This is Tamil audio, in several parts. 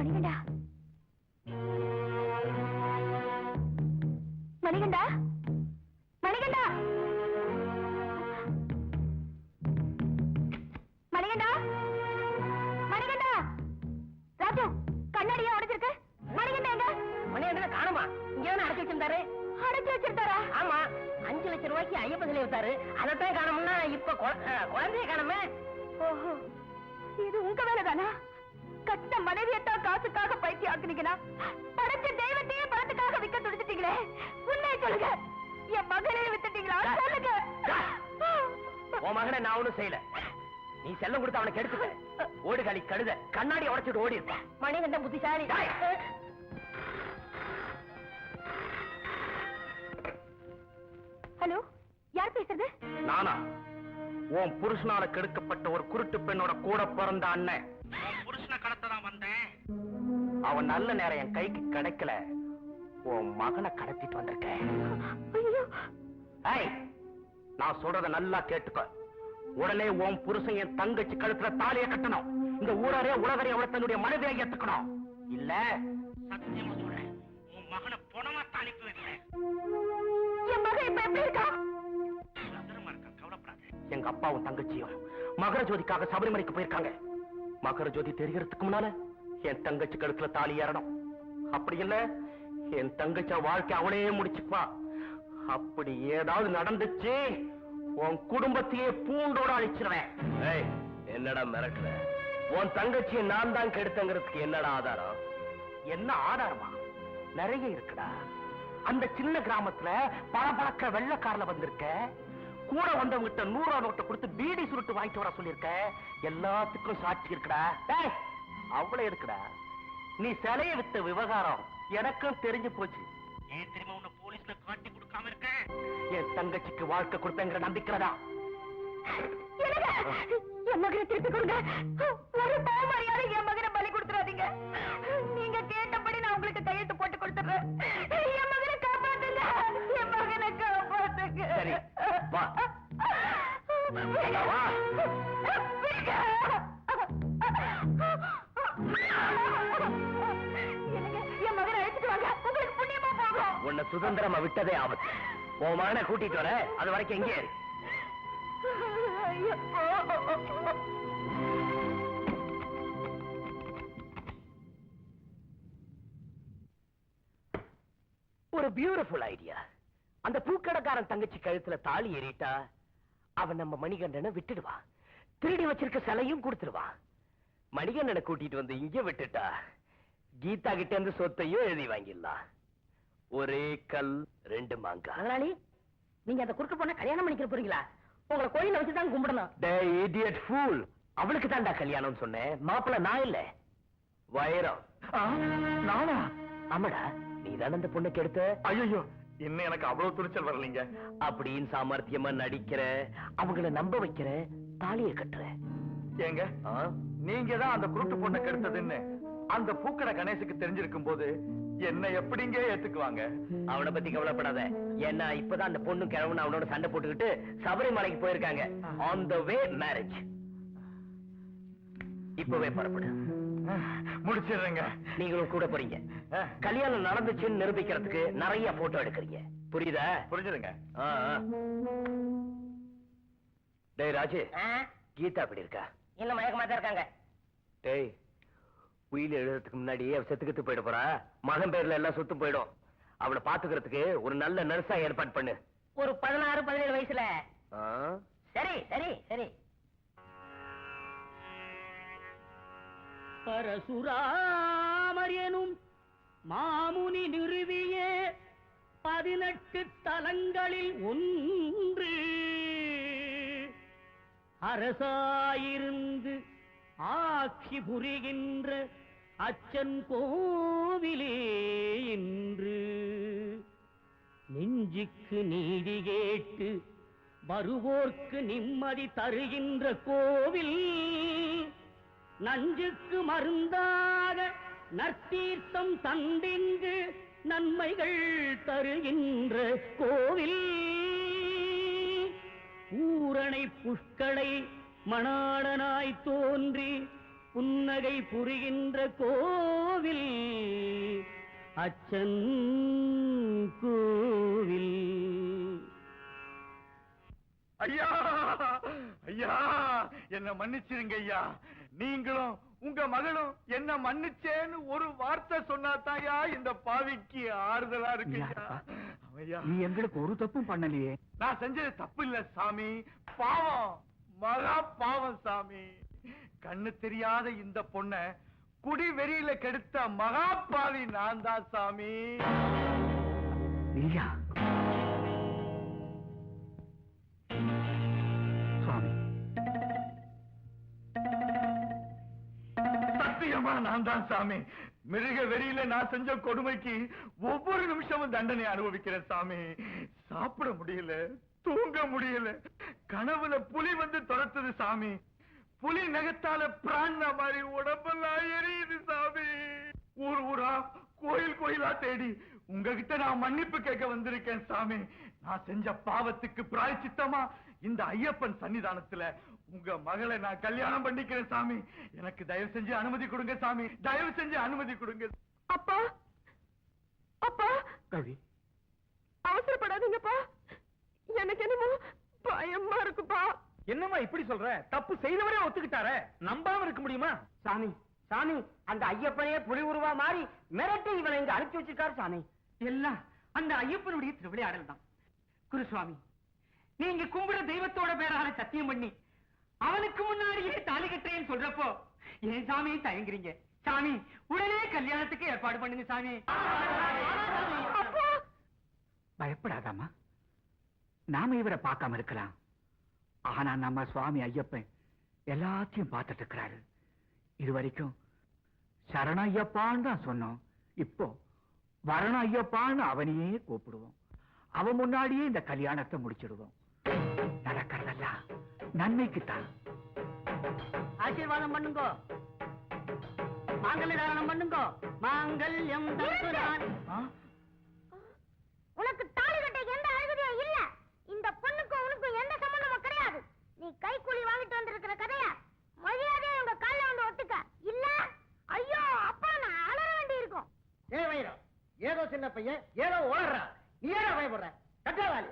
மணிகண்டா? மணிகண்டா? மணிகண்டா? மணிகண்டா? மணிகண்டா? ராஜு கண்ணாடியா உடைச்சிருக்கு. மணிகண்டா எங்க? மணிகண்டனை காணுமா? இங்க தானே அடைச்சு வச்சிருந்தாரு? அடைச்சு வச்சிருந்தாரா ஆமா அஞ்சு லட்சம் ரூபாய்க்கு ஐயப்ப சிலை வித்தாரு. அதைத்தான் காணோம்னா இப்ப குழந்தைய காணோமே. ஓஹோ இது உங்க வேலைதானா? கட்ட மனைவியத்தான் காசுக்காக பைத்தி ஆக்குனீங்கன்னா படைச்ச தெய்வத்தையே பணத்துக்காக விக்க துடிச்சிட்டீங்களே. உண்மையை சொல்லுங்க. என் மகனே வித்துட்டீங்களா? சொல்லுங்க. உன் மகனை நான் ஒண்ணும் செய்யல. நீ செல்லம் கொடுத்து அவனை கெடுத்துட்ட. ஓடு களி கழுத கண்ணாடி உடைச்சிட்டு ஓடி இருப்பான் மணிகண்டன் புத்திசாலி. ஹலோ யார் பேசுறது? நானா? உன் புருஷனால கெடுக்கப்பட்ட ஒரு குருட்டு பெண்ணோட கூட பிறந்த அண்ணன். புருஷனை கடத்ததான் வந்தேன். அவன் நல்ல நேரம் என் கைக்கு கிடைக்கல. உன் மகனை கடத்திட்டு வந்திருக்கேன். நான் சொல்றத நல்லா கேட்டுக்கோ. உடனே உன் புருஷன் என் தங்கச்சி கழுத்துல தாலிய கட்டணும். இந்த ஊரரே உலகரே அவளை தன்னுடைய மனதை ஏத்துக்கணும். இல்ல? சத்தியமா சொல்றேன். உன் மகனை பொணமா அனுப்பி வைக்கிறேன். என் மகன் இப்ப எப்படி இருக்கா? பத்திரமா இருக்கான், கவலைப்படாத. எங்க அப்பாவும் தங்கச்சியும் மகர ஜோதிக்காக சபரிமலைக்கு போயிருக்காங்க. மகர ஜோதி தெரியறதுக்கு முன்னால என் தங்கச்சி கழுத்துல தாலி ஏறணும். அப்படி இல்ல என் தங்கச்சி வாழ்க்கை அவளே முடிச்சுப்பா. அப்படி ஏதாவது நடந்துச்சு உன் குடும்பத்தையே பூண்டோட அழிச்சிருவேன். என்னடா மிரட்டுற? உன் தங்கச்சியை நான் தான் கெடுத்தங்கிறதுக்கு என்னடா ஆதாரம்? என்ன ஆதாரமா? நிறைய இருக்குடா. அந்த சின்ன கிராமத்துல பளபளக்க வெள்ளக்காரல வந்திருக்க. கூட வந்தவங்கிட்ட நூறா நோட்டை கொடுத்து பீடி சுருட்டு வாங்கிட்டு வர சொல்லிருக்க எல்லாத்துக்கும் சாட்சி இருக்குடா. டேய், அவ்வளவு இருக்குடா நீ சிலைய வித்த விவகாரம் எனக்கும் தெரிஞ்சு போச்சு. ஏன் தெரியுமா உன்னை போலீஸ்ல காட்டி கொடுக்காம இருக்க? என் தங்கச்சிக்கு வாழ்க்கை கொடுத்தங்கிற நம்பிக்கைதான் என்னங்க? என் மகனை திருப்பி கொடுங்க. ஒரு பாவ மரியாதை என் மகனை பலி கொடுத்துறாதீங்க உன்னை சுதந்திரமா விட்டதே ஆபத்து. உன் மகனை கூட்டிட்டு வர அது வரைக்கும் எங்கே இரு. ஒரு பியூட்டிஃபுல் ஐடியா அந்த பூக்கடைக்காரன் தங்கச்சி கழுத்துல தாலி ஏறிட்டா அவன் நம்ம மணிகண்டனை விட்டுடுவான் திருடி வச்சிருக்க சிலையும் கொடுத்துடுவான் மணிகண்டனை கூட்டிட்டு வந்து இங்க விட்டுட்டா கீதா கிட்ட இருந்து சொத்தையும் எழுதி வாங்கிடலாம். ஒரே கல் ரெண்டு மாங்கா. முதலாளி நீங்க அந்த குறுக்கு பொண்ணை கல்யாணம் பண்ணிக்கிற போறீங்களா? உங்களை கோயில வச்சு தான் கும்பிடணும். டேய் இடியட் ஃபூல் அவளுக்கு தான்டா கல்யாணம் சொன்னேன். மாப்பிள்ள நான் இல்ல. வைரம். நானா? ஆமாடா நீ தானே அந்த பொண்ணுக்கு எடுத்த ஐயோ இன்னும் எனக்கு அவ்வளவு துணிச்சல் வரலீங்க. அப்படின்னு சாமர்த்தியமா நடிக்கிற அவங்கள நம்ப வைக்கிற தாலியை கட்டுற. ஏங்க? நீங்க தான் அந்த குருட்டு பொண்ணை கெடுத்ததுன்னு அந்த பூக்கடை கணேசுக்கு தெரிஞ்சிருக்கும் போது என்ன எப்படிங்க ஏத்துக்குவாங்க? அவனை பத்தி கவலைப்படாத. ஏன்னா இப்பதான் அந்த பொண்ணு கிழவன் அவனோட சண்டை போட்டுக்கிட்டு சபரிமலைக்கு போயிருக்காங்க. ஆன் த வே மேரேஜ் இப்பவே புறப்படு. முடிச்சிடுறேங்க. நீங்களும் கூட போறீங்க. கல்யாணம் நடந்துச்சுன்னு நிரூபிக்கிறதுக்கு நிறைய போட்டோ எடுக்கிறீங்க. புரியுதா? புரிஞ்சுதுங்க. டேய் ராஜு? கீதா அப்படி இருக்கா? இன்னும் மயக்கமா தான் இருக்காங்க. டேய் உயிர் எழுதுறதுக்கு முன்னாடி அவ செத்துக்கிட்டு போயிட போறா. மகன் பேர்ல எல்லாம் சொத்து போயிடும். அவளை பாத்துக்கிறதுக்கு ஒரு நல்ல நர்ஸா ஏற்பாடு பண்ணு. ஒரு பதினாறு பதினேழு வயசுல? சரி சரி சரி. பரசுராமர் எனும் மாமுனி நிறுவிய பதினெட்டு தலங்களில் ஒன்று. அரசாயிருந்து ஆட்சி புரிகின்ற அச்சன் கோவிலே என்று நெஞ்சுக்கு நீதி கேட்டு வருவோர்க்கு நிம்மதி தருகின்ற கோவில் நஞ்சுக்கு மருந்தாக நற்தீர்த்தம் தந்திங்கு நன்மைகள் தருகின்ற கோவில். பூரணை புஷ்களை மணாடனாய் தோன்றி புன்னகை புரிகின்ற கோவில். அச்சன் என்ன மன்னிச்சிருங்க ஐயா. நீங்களும் உங்க மகளும் என்ன மன்னிச்சேன்னு ஒரு வார்த்தை சொன்னாதாயா இந்த பாவிக்கு ஆறுதலா இருக்கு நீ எங்களுக்கு ஒரு தப்பும் பண்ணலையே. நான் செஞ்சது தப்பு இல்ல சாமி. பாவம். மகா பாவம் சாமி. கண்ணு தெரியாத இந்த பொண்ண குடி வெறியில கெடுத்த மகா பாவி நான் தான் சாமி. நீயா நான் தான் சாமி. மிருக வெறியில நான் செஞ்ச கொடுமைக்கு ஒவ்வொரு நிமிஷமும் தண்டனை அனுபவிக்கிறேன் சாமி. சாப்பிட முடியல தூங்க முடியல. கனவுல புலி வந்து துரத்துது சாமி. புலி நகத்தால பிராண மாதிரி உடம்பெல்லாம் எரியுது சாமி. ஊர் ஊரா கோயில் கோயிலா தேடி உங்ககிட்ட நான் மன்னிப்பு கேட்க வந்திருக்கேன் சாமி. நான் செஞ்ச பாவத்துக்கு பிராயச்சித்தமா இந்த ஐயப்பன் சன்னிதானத்துல உங்க மகளை நான் கல்யாணம் பண்ணிக்கிறேன் சாமி. எனக்கு தயவு செஞ்சு அனுமதி கொடுங்க சாமி. தயவு செஞ்சு அனுமதி கொடுங்க. அப்பா! அப்பா! கவி. அவசரப்படாதீங்கப்பா. எனக்கு என்னமோ பயமா இருக்குப்பா. என்னம்மா இப்படி சொல்ற? தப்பு செய்தவரே ஒத்துக்கிட்டாரே. நம்பாம இருக்க முடியுமா? சாமி சாமி அந்த ஐயப்பனே புலி உருவா மாறி மிரட்டி இவனை இங்க அனுப்பிச்சு வச்சிருக்காரு சாமி. எல்லாம் அந்த ஐயப்பனுடைய திருவிளையாடல் தான் குருசுவாமி நீங்க கும்பிட தெய்வத்தோட பேரால சத்தியம் பண்ணி அவனுக்கு முன்னாடியே தாலி கட்டுறேன்னு சொல்றப்போ ஏன் சாமி தயங்குறீங்க? சாமி உடனே கல்யாணத்துக்கு ஏற்பாடு பண்ணுங்க சாமி. பயப்படாதாமா நாம இவரை பார்க்காம இருக்கலாம். ஆனா நம்ம சுவாமி ஐயப்பன் எல்லாத்தையும் பார்த்துட்டு இருக்கிறாரு. இது வரைக்கும் சரண ஐயப்பான்னு தான் சொன்னோம். இப்போ வரண ஐயப்பான்னு அவனையே கூப்பிடுவோம். அவன் முன்னாடியே இந்த கல்யாணத்தை முடிச்சிடுவோம். நன்மைக்குத்தான். ஆசீர்வாதம் பண்ணுங்க. மாங்கல்ய தாரணம் பண்ணுங்க. மாங்கல்யம் உனக்கு தாலி கட்ட எந்த அழகுதையும் இல்ல. இந்த பொண்ணுக்கும் உனக்கும் எந்த சம்பந்தமும் கிடையாது. நீ கைக்கூலி வாங்கிட்டு வந்திருக்கிற கதைய? மரியாதையா உங்க கால்ல வந்து ஒத்துக்க இல்ல? ஐயோ அப்பா நான் அலற வேண்டி இருக்கும் ஏ வைரம் ஏதோ சின்ன பையன் ஏதோ ஓடுறா. நீ ஏதோ பயப்படுற? கட்டாவாலி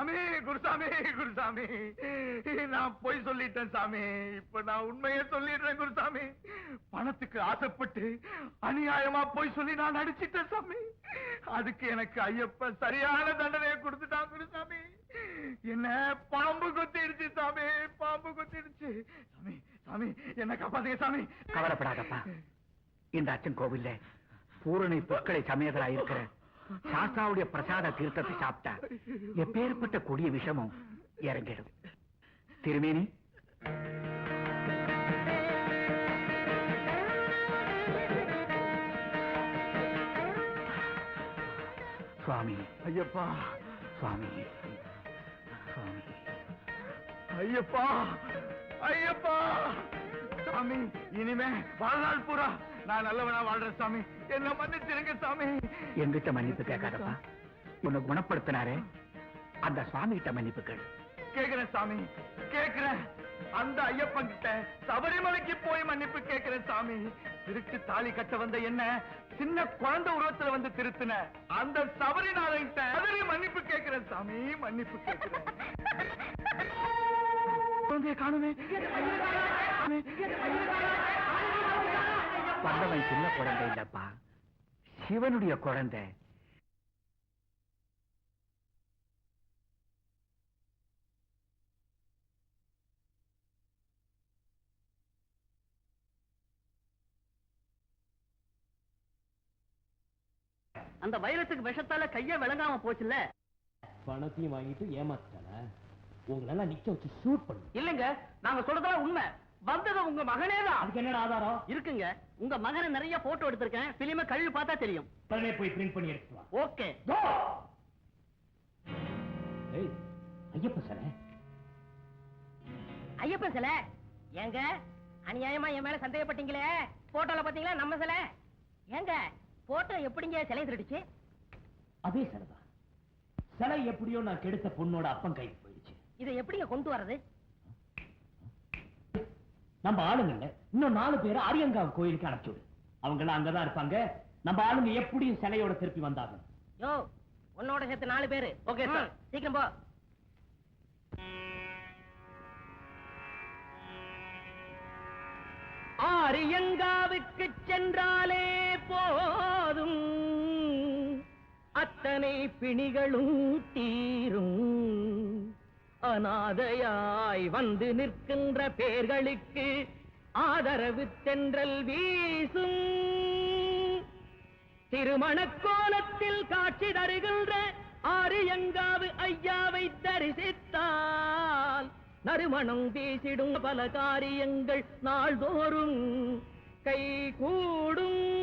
சாமி குருசாமி குருசாமி. நான் பொய் சொல்லிட்டேன் சாமி. இப்ப நான் உண்மையை சொல்லிடுறேன் குருசாமி. பணத்துக்கு ஆசைப்பட்டு அநியாயமா பொய் சொல்லி நான் நடிச்சிட்டேன் சாமி. அதுக்கு எனக்கு ஐயப்ப சரியான தண்டனையை கொடுத்துட்டான் குருசாமி. என்ன பாம்பு குத்திடுச்சு சாமி பாம்பு குத்திடுச்சு. சாமி சாமி என்ன காப்பாத்துங்க சாமி. கவலைப்படாதப்பா. இந்த அச்சன் கோவில்ல பூரணி பொற்களை சமேதரா இருக்கிற சாஸ்தாவுடைய பிரசாத தீர்த்தத்தை சாப்பிட்டா எப்பேற்பட்ட கொடிய விஷமும் இறங்கிடும். திருமேனி? சுவாமி. ஐயப்பா. சுவாமி. சுவாமி. ஐயப்பா. ஐயப்பா. சாமி இனிமே வாழ்நாள் பூரா நான் நல்லவனா வாழ்றேன் சாமி. என்ன மன்னிச்சிருங்க சாமி. எங்கிட்ட மன்னிப்பு கேட்காதப்பா. உன்னை குணப்படுத்தினாரே. அந்த சுவாமி கிட்ட மன்னிப்பு கேளு. கேக்குறேன் சாமி. கேக்குறேன். அந்த ஐயப்பன் கிட்ட சபரிமலைக்கு போய் மன்னிப்பு கேக்குறேன் சாமி. திருட்டு தாலி கட்ட வந்த என்ன சின்ன குழந்தை உருவத்துல வந்து திருத்தின அந்த சபரிநாதன் கிட்ட மன்னிப்பு கேக்குறேன் சாமி மன்னிப்பு கேக்குறேன். குழந்தைய காணுமே. வந்தவன் சின்ன குழந்தை இல்லப்பா. சிவனுடைய குழந்தை. அந்த வைரத்துக்கு விஷத்தால கைய விளங்காம போச்சுல்ல? பணத்தையும் வாங்கிட்டு ஏமாத்திட்டால உங்களெல்லாம் நிக்க வச்சு ஷூட் பண்ணு. இல்லைங்க நாங்க சொல்றதெல்லாம் உண்மை. வந்தது உங்க மகனே தான் அதுக்கு என்னடா ஆதாரம்? இருக்குங்க. உங்க மகனை நிறைய போட்டோ எடுத்திருக்கேன். பிலிம கழுவி பார்த்தா தெரியும். உடனே போய் பிரிண்ட் பண்ணி எடுத்து வா. ஓகே ஏய் ஐயப்ப சார் ஐயப்பன் சிலை? ஏங்க? அநியாயமா என் மேல சந்தேகப்பட்டீங்களே? போட்டோல பாத்தீங்களா நம்ம சிலை? ஏங்க போட்டோ எப்படிங்க சிலை திருடிச்சு? அதே சிலைதான். சிலை எப்படியோ நான் கெடுத்த பொண்ணோட அப்பன் கைக்கு போயிடுச்சு. இதை எப்படிங்க கொண்டு வர்றது? நம்ம ஆளுங்கல்ல இன்னும் நாலு பேரை அரியங்காவ் கோயிலுக்கு அனுப்பிச்சு விடு. அவங்க எல்லாம் அங்கதான் இருப்பாங்க. நம்ம ஆளுங்க எப்படியும் சிலையோட திருப்பி வந்தாங்க யோ உன்னோட சேர்த்து நாலு பேரு. ம், சீக்கிரம் போ. ஆரியங்காவுக்கு சென்றாலே போதும். அத்தனை பிணிகளும் தீரும். அநாதையாய் வந்து நிற்கின்ற பேர்களுக்கு ஆதரவு தென்றல் வீசும். திருமணக்கோலத்தில் காட்சி தருகின்ற ஆரியங்காவு ஐயாவை தரிசித்தால் நறுமணம் பேசிடும் பல காரியங்கள் நாள்தோறும் கை கூடும்